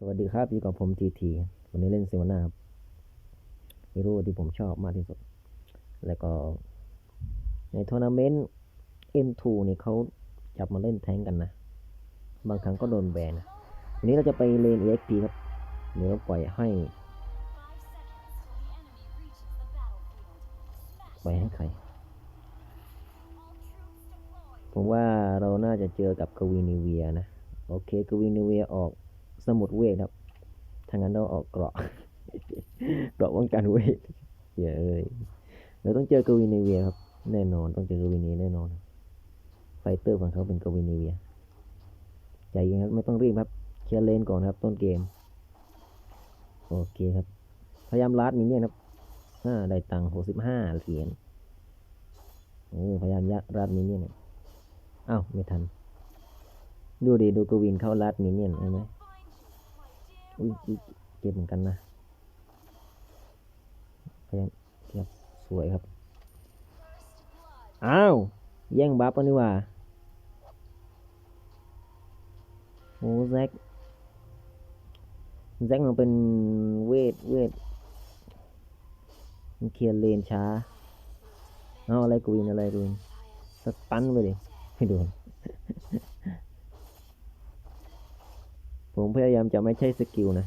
สวัสดีครับอยู่กับผมทีทีวันนี้เล่นเซวนาครับฮีโร่ที่ผมชอบมากที่สุด แล้วก็ ในทัวร์นาเมนต์ M2 นี่เขาจับมาเล่นแทงกันนะ บางครั้งก็โดนแบนนะวันนี้เราจะไปเลน EXP ครับเดี๋ยวปล่อยให้ปล่อยให้ใคร ผมว่าเราน่าจะเจอกับกวีนิเวียนะ โอเคกวีนิเวียออก สมุดเวทครับถ้างั้นเราออกเกราะเกราะป้องกันเวทเย้ยเราต้องเจอกวีนิเวียครับ แน่นอนต้องเจอกวีนีแน่นอน ไฟเตอร์ของเขาเป็นกวีนิเวียใจเย็นครับไม่ต้องรีบครับเคลียร์เลนก่อนครับต้นเกม โอเคครับ พยายามลัดมินเนี่ยนครับอ่าได้ตังค์หกสิบห้าเหรียญโอ้พยายามยัดรัดมินเนี่ยนอ้าวไม่ทัน ดูดิดูกวินเข้าลัดมินเนี่ยนเห็นไหม อุ้ยเจ็บเหมือนกันนะพยายามครับสวยครับ อ้าว แย่งบัฟกันนี่หว่าโอ้แซกแซกมันเป็นเวทเวทมันเคลียร์เลนช้า เอาอะไรกูวินอะไรกวินสตันไปดิไม่โดน ผมพยายามจะไม่ใช่สกิลนะ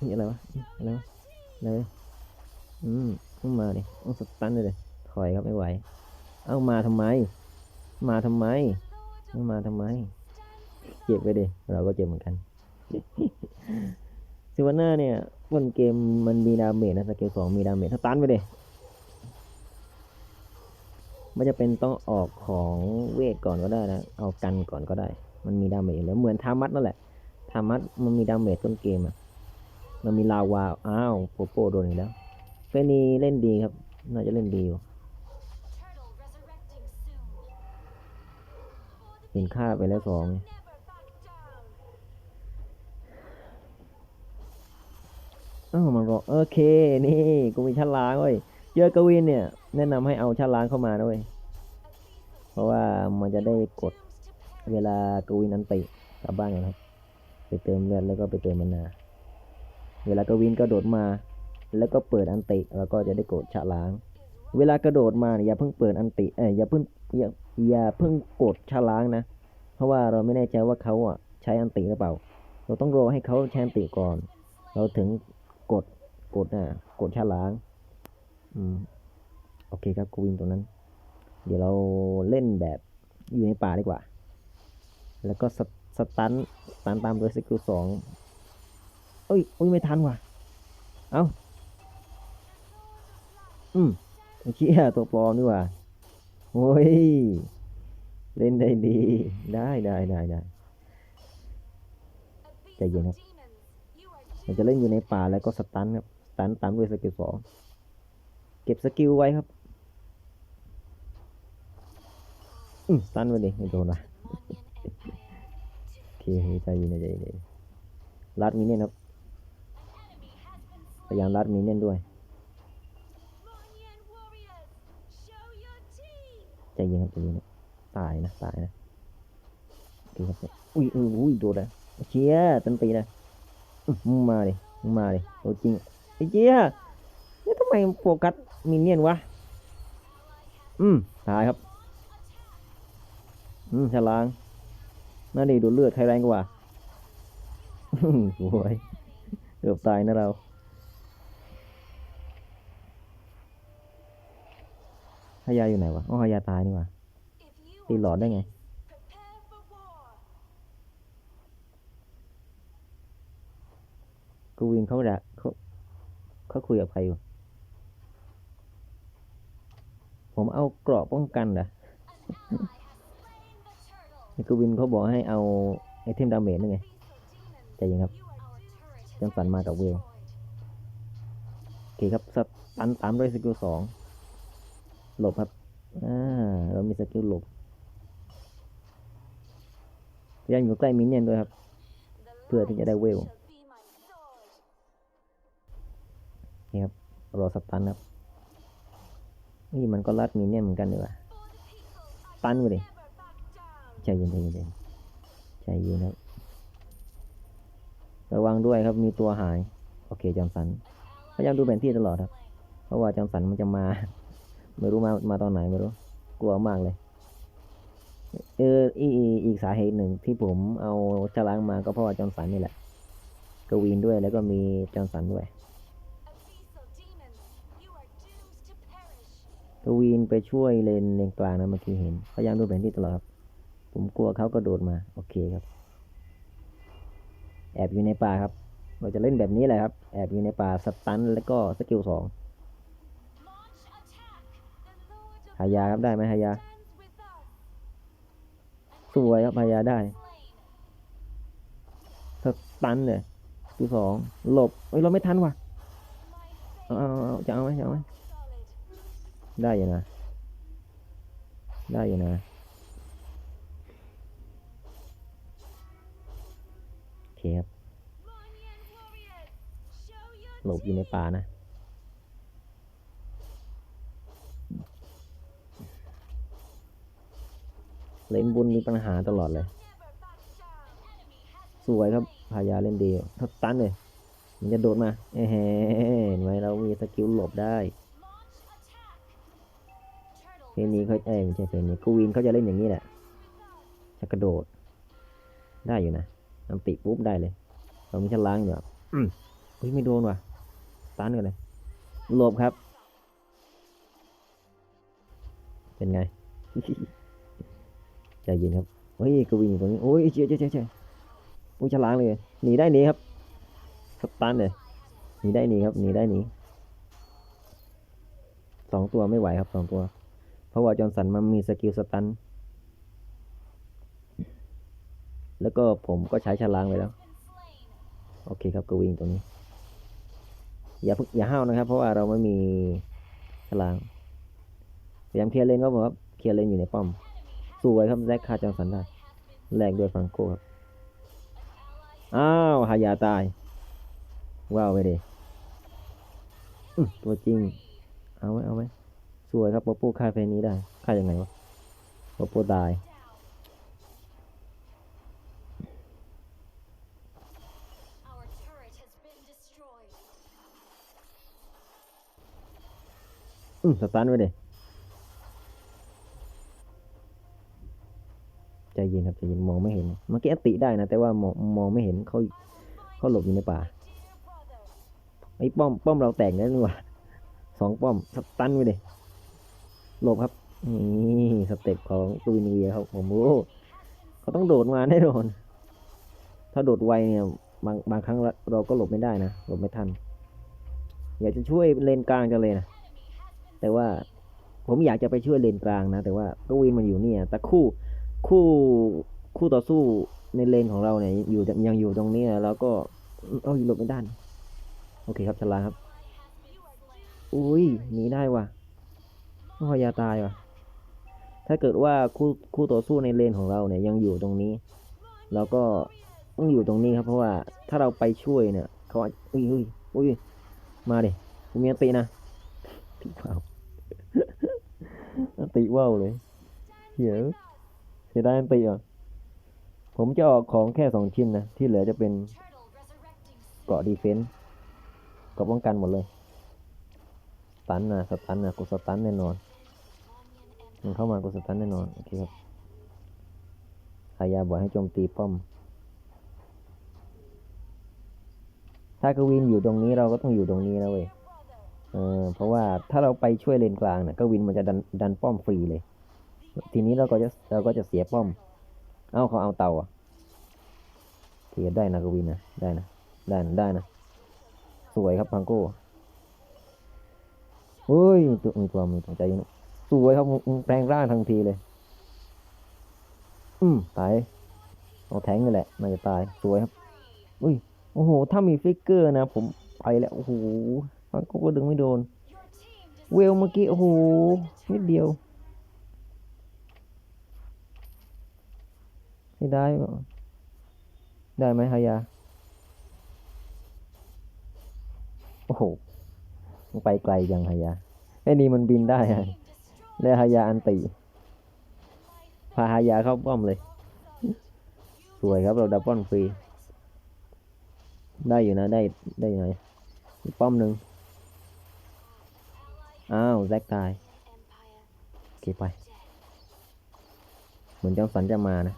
นี่อะไรวะอะไรวะอะไรอืมต้องมาดิต้องสตันเลยถอยครับไม่ไหว เอามาทำไม มาทำไมเอามาทำไม เจ็บไปดิเราก็เจ็บเหมือนกันซิวาน่าเนี่ยบนเกมมันมีดาเมจนะสกิลสองมีดาเมจสตันไปดิไม่จะเป็นต้องออกของเวทก่อนก็ได้นะ เอากันก่อนก็ได้ มันมีดาเมจอยู่แล้วเหมือนทามัดนั่นแหละทามัดมันมีดาเมจต้นเกมอะมันมีลาวาอ้าวโปโปโดนอีกแล้วเฟนีเล่นดีครับน่าจะเล่นดีอยู่เห็นค่าไปแล้วสองอ้าวมันรอโอเค นี่กูมีชั้นล้างเว้ยเจอกวินเนี่ย แนะนำให้เอาชั้นล้างเข้ามาด้วย เพราะว่ามันจะได้กด เวลากวินอันติกลับบ้านกันครับ ไปเติมเลือดแล้วก็ไปเติมมานา เวลากวินกระโดดมา แล้วก็เปิดอันติแล้วก็จะได้กดชะล้าง เวลากระโดดมาอย่าเพิ่งเปิดอันติเอ้ยอย่าเพิ่งอย่าอย่าเพิ่งกดชะล้างนะ เพราะว่าเราไม่แน่ใจว่าเขาอะใช้อันติหรือเปล่า เราต้องรอให้เขาใช้อันติก่อน เราถึงกดกดอะกดชะล้าง อืมโอเคครับกวินตรงนั้น เดี๋ยวเราเล่นแบบอยู่ในป่าดีกว่า แล้วก็สตสตันสตันตามด้วยสกิลสองเอ้ยเอ้ยไม่ทันว่ะ เอ้า อืมไอ้เชี่ยตัวปลอมนี่หว่าโอ้ย เล่นได้ดี ได้ได้ได้ได้ใจเย็นครับเราจะเล่นอยู่ในป่าแล้วก็สตันครับ สตันตามด้วยสกิลสองเก็บสกิลไว้ครับ อืมสตันไปดิไม่โดนว่ะโอ เคใจเย็นนะใจเย็นรัดมินเนี่ยนครับพยายามรัดมินเนี่ยนด้วยใจเย็นครับใจเย็นตายนะตายนะโอเคครับอุ้ยอุ้ยอุ้ยโดนเลยเชียเต็มตีเลยมึงมาดิมึงมาดิโอ้จริงไอ้เชียนี่ทำไมโฟกัสมินเนียนวะอืมตายครับ อืมฉลาง นั่นดิดูเลือดใครแรงกว่าอื้ยเกือบตายนะเรา ฮายาอยู่ไหนวะ อ๋อ ฮายาตายนี่ว่าตีหลอดได้ไง กูวินเขาด่าเขาเขาคุยกับใครอยู่ ผมเอาเกราะป้องกันเหรอ กูวินเขาบอกให้เอาไอเทมดาเมจนี่ไงใจเย็นครับจังสันมากับเวลโอเคครับสตันตามด้วยสกิลสองหลบครับอ่าเรามีสกิลหลบพยายามอยู่ใกล้มินเนี่ยนด้วยครับ เพื่อที่จะได้เวลนี่ครับรอสตันครับนี่มันก็รัดมินเนี่ยนเหมือนกันเลยว่ะตันไปดิ ใจเย็นใจเย็นใจเย็นนครับระวังด้วยครับมีตัวหาย โอเคจอมสันพยายามดูแผนที่ตลอดครับ เพราะว่าจอมสันมันจะมา ไม่รู้มามาตอนไหนไม่รู้ กลัวมากเลยเอออีอีกสาเหตุหนึ่งที่ผมเอาฉลางมาก็เพราะว่าจอมสันนี่แหละกวีนด้วยแล้วก็มีจอมสันด้วยกวีนไปช่วยเลนเลนกลางนะเมื่อกี้เห็นพยายามดูแผนที่ตลอดครับ ผมกลัวเขากระโดดมา โอเคครับ แอบอยู่ในป่าครับ เราจะเล่นแบบนี้แหละครับ แอบอยู่ในป่าสตันแล้วก็สกิลสองหายาครับได้ไหมหายา สวยครับหายาได้สตันเลยสกิลสองหลบเอ้ยเราไม่ทันว่ะเอาเอาเอาจะเอาไหมจะเอาไหมได้อยู่นะ ได้อยู่นะ หลบอยู่ในป่านะ เล่นบุญมีปัญหาตลอดเลย สวยครับพายาเล่นดีถ้าตันเลย มันจะโดดมาเอ้เห็นไหมเรามีสกิลหลบได้เพลงนี้เขาเอ้ยไม่ใช่เพลงนี้กูวินเขาจะเล่นอย่างนี้แหละจะกระโดด ได้อยู่นะอันติปุ๊บได้เลยเรามีชั้นล้างอยู่อะอืมเฮ้ยไม่โดนว่ะ ตันกันเลยหลบครับ เป็นไงใจเย็นครับเฮ้ยกวินอยู่ตรงนี้โอ้ยเจ๊เจ๊เจ๊เจ๊โอ้ยฉลางเลยหนีได้หนีครับสตันเลยหนีได้หนีครับหนีได้หนีสองตัวไม่ไหวครับสองตัว เพราะว่าจอห์นสันมันมีสกิลสตันแล้วก็ผมก็ใช้ฉลางไปแล้ว โอเคครับก็วิ่งตรงนี้ อย่าเพิ่งอย่าห้าวนะครับ เพราะว่าเราไม่มีฉลางพยายามเคลียร์เลนก็บอกครับเคลียร์เลนอยู่ในป้อมสวยครับแซกคาจอห์นสันได้แลกด้วยฟรังโกครับอ้าวหายาตาย ว้าวไปดิอื้อตัวจริง เอาไว้เอาไว้สวยครับโปโป้ฆ่าเพนนี้ได้ฆ่ายังไงวะโปโป้ตาย อืมสตันไว้เดิใจเย็นครับใจเย็นมองไม่เห็น เมื่อกี้ติได้นะ แต่ว่ามองมองไม่เห็นเขาเขาหลบอยู่ในป่าไอ้ป้อมป้อมเราแตกแล้วนี่ว่าสองป้อมสตันไว้ดิหลบครับนี่สเต็ปของตูวินเวียครับผมรู้เขาต้องโดดมาแน่นอนถ้าโดดไวเนี่ยบางบางครั้งเราก็หลบไม่ได้นะหลบไม่ทันอยากจะช่วยเลนกลางจังเลยนะ แต่ว่าผมอยากจะไปช่วยเลนกลางนะ แต่ว่าก็วินมันอยู่เนี่ย แต่คู่คู่คู่ต่อสู้ในเลนของเราเนี่ยอยู่ยังอยู่ตรงนี้แล้วก็เอาอยู่หลบไม่ได้นโอเคครับฉลาครับ อุ้ยหนีได้ว่ะพอยาตายว่ะ ถ้าเกิดว่าคู่คู่ต่อสู้ในเลนของเราเนี่ยยังอยู่ตรงนี้เราก็ต้องอยู่ตรงนี้ครับ เพราะว่าถ้าเราไปช่วยเนี่ยเขาอุ้ยอุ้ยอุ้ยมาดิกูมีอันตินะติว่าว อันติว่าวเลยเหี้ยเสียดายอันติอะผมจะออกของแค่สองชิ้นนะ ที่เหลือจะเป็นเกาะดีเฟนส์เกาะป้องกันหมดเลยสตันนะสตันนะกูสตันแน่นอนมันเข้ามากูสตันแน่นอนโอเคครับขายาบอกให้โจมตีป้อม ถ้ากวินอยู่ตรงนี้เราก็ต้องอยู่ตรงนี้นะเว้ย เออเพราะว่าถ้าเราไปช่วยเลนกลางเนี่ยกวินมันจะดันดันป้อมฟรีเลย ทีนี้เราก็จะเราก็จะเสียป้อม เอ้าเขาเอาเตาอะเทียได้นะกวินนะได้นะได้นะได้นะสวยครับพังโก้เฮ้ยตัวมีตัวมีตัวใจย็นสวยครับมึงแปลงร่างทันทีเลย อืมตายเอาแทงนี่แหละน่าจะตายสวยครับอุ้ยโอ้โห ถ้ามีฟิกเกอร์นะ ผมไปแล้วโอ้โห พังโก้ก็ดึงไม่โดน เวลเมื่อกี้ โอ้โห นิดเดียวไม่ได้ ได้ไหมฮายา โอ้โหมันไปไกลจังฮายา ไอ้นี่มันบินได้ฮะและฮายาอันติพาฮายาเข้าป้อมเลย สวยครับเราดับป้อนฟรี ได้อยู่นะ ได้ได้อยู่ไหนป้อมหนึ่ง อ้าวแซกตาย โอเคไป เหมือนจังสันจะมานะ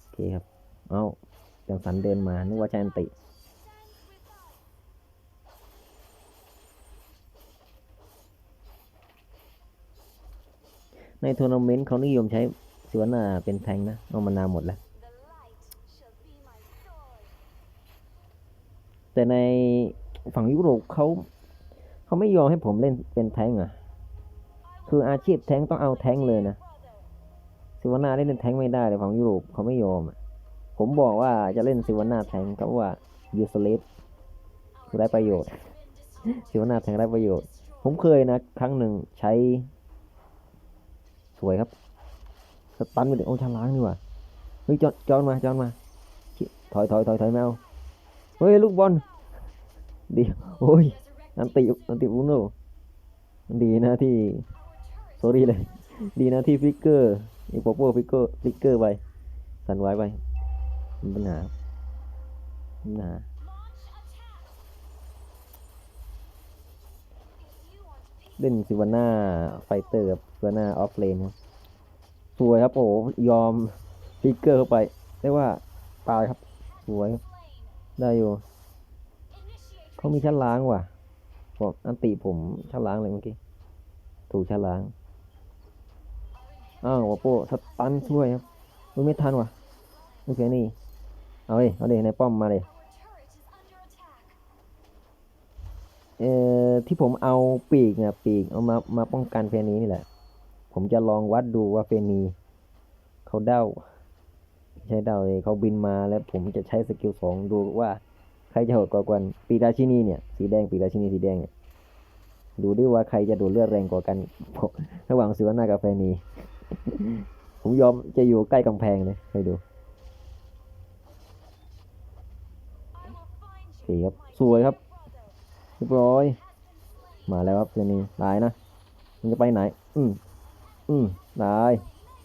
โอเคครับ เอ้าจังสันเดินมา นึกว่าใช่อันติ ในทัวร์นาเมนต์เขานิยมใช้สิวนาเป็นแทงนะ เอามานาหมดแล้ว แต่ในฝั่งยุโรปเขา เขาไม่ยอมให้ผมเล่นเป็นแทงอะ คืออาชีพแทงต้องเอาแทงเลยนะซิวาน่าเล่นแทงไม่ได้เลยฝั่งยุโรปเขาไม่ยอมอะผมบอกว่าจะเล่นซิวาน่าแทงเขาว่ายูสเลฟคือได้ประโยชน์ซิวาน่าแทงได้ประโยชน์ ผมเคยนะ ครั้งหนึ่งใช้ สวยครับ สตันไปเลยโอ้ชาล้างนี่ว่าเฮ้ยจอนจอนมาจอนมา ถอยถอยถอยถอยแมวเฮ้ยลูกบอลดีโอ้ย อันติอันติอุโนดีนะที่โซรี่เลย ดีนะที่ฟิกเกอร์อีโปโปฟิกเกอร์ฟิกเกอร์ไปสันไว้ไปปัญหาปัญหาเล่นซิวาน่าไฟเตอร์กับซิวาน่าออฟเลนครับสวยครับโอ้โหยอมฟิกเกอร์เข้าไปเรียกว่าตายครับ สวยครับได้อยู่เขามีชั้นล้างว่ะ บอกอันติผมฉล้างเลยเมื่อกี้ ถูกฉล้าง อ้าววาโป้สตันช่วยครับมไม่ทันวะโอเคนี่ เอาเลยเอาเลยในป้อมมาเลย เอ่อที่ผมเอาปีกเนี่ยปีกเอามามาป้องกันเฟนีนี่แหละ ผมจะลองวัดดูว่าเฟนีเขาเด้าไม่ใช่เด้าเลยเขาบินมาแล้วผมจะใช้สกิลสองดูว่า รจะโหดกว่ากันปีราชินีเนี่ยสีแดงปีราชินีสีแดงเนี่ยดูดิว่าใครจะดูดเลือดแรงกว่ากันระหว่างสิวนากับแฟนีผมยอมจะอยู่ใกล้กำแพงเลยไปดูโอเคครับสวยครับเรียบร้อย มาแล้วครับเฟนีตายนะมันจะไปไหน อืมอืมตาย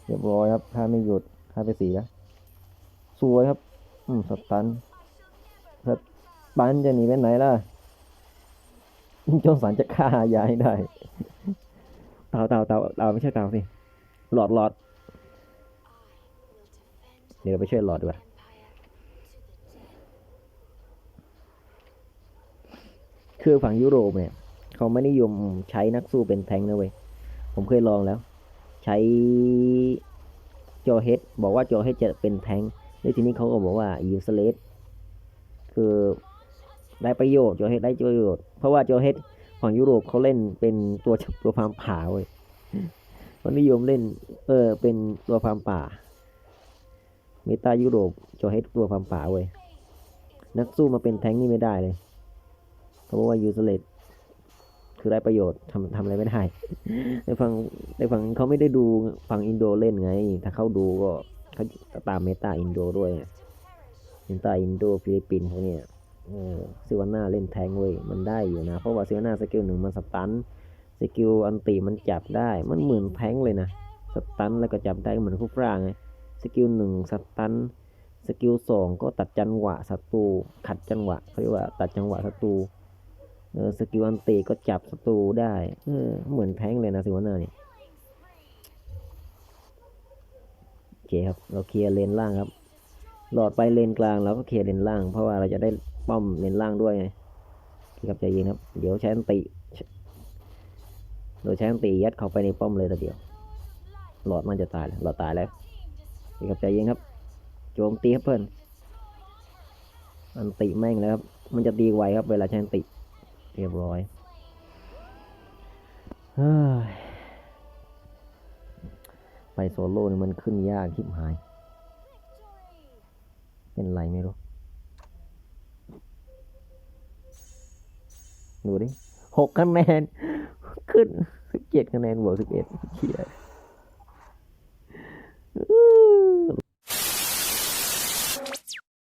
เรียบร้อยครับค่าไม่หยุดค่าไปสีแล้วสวยครับ อืมสตัน ปันจะหนีไปไหนล่ะจงสันจะฆ่ายายได้ เต่าเต่าเต่าเต่าไม่ใช่เต่าสิ หลอดหลอด เดี๋ยวเราไปช่วยหลอดดีกว่าคือฝั่งยุโรปเนี่ย เขาไม่นิยมใช้นักสู้เป็นแทงนะเว้ย ผมเคยลองแล้ว ใช้โจเฮดบอกว่าโจเฮดจะเป็นแทงแล้วทีนี้เขาก็บอกว่ายูสเลสคือ ได้ประโยชน์โจเฮดได้ประโยชน์เพราะว่าโจเฮดของยุโรปเขาเล่นเป็นตัวตัวฟาร์มป่าเว้ยมันนิยมเล่น เออ เป็นตัวฟาร์มป่าเมตายุโรปโจเฮดตัวฟาร์มป่าเว้ยนักสู้มาเป็นแทงนี่ไม่ได้เลยเพราะว่ายูสเลตคือได้ประโยชน์ทำทำอะไรไม่ได้ในฝั่งในฝั่งเขาไม่ได้ดูฝั่งอินโดเล่นไง ถ้าเขาดูก็เขาตามเมตาอินโดด้วยเมตาอินโดฟิลิปปินส์พวกเนี้ย เออซิวาน่าเล่นแทงเว้ยมันได้อยู่นะ เพราะว่าซิวาน่าสกิลหนึ่งมันสตันสกิลอันติมันจับได้มันเหมือนแทงเลยนะสตันแล้วก็จับได้เหมือนคู่ฟร่างไงสกิลหนึ่งสตันสกิลสองก็ตัดจังหวะศัตรูขัดจังหวะเขาเรียกว่าตัดจังหวะศัตรูเออสกิลอันติก็จับศัตรูได้เออเหมือนแทงเลยนะซิวาน่าเนี่ยโอเคครับเราเคลียร์เลนล่างครับหลอดไปเลนกลางเราก็เคลียร์เลนล่าง เพราะว่าเราจะได้ ป้อมเลนล่างด้วยไงครับใจเย็นครับ เดี๋ยวใช้อันติโดยใช้อันติยัดเข้าไปในป้อมเลยแต่เดียว หลอดมันจะตายแล้วหลอดตายแล้วครับใจเย็นครับ โจมตีครับเพื่อนอันติแม่งแล้วครับ มันจะตีไวครับเวลาใช้อันติ เรียบร้อยเฮ้ยไปโซโล่นี่มันขึ้นยากชิบหาย เป็นไรไม่รู้ ดูดิหกคะแนน ขึ้นสิบเจ็ดคะแนนบวกสิบเอ็ดเขีย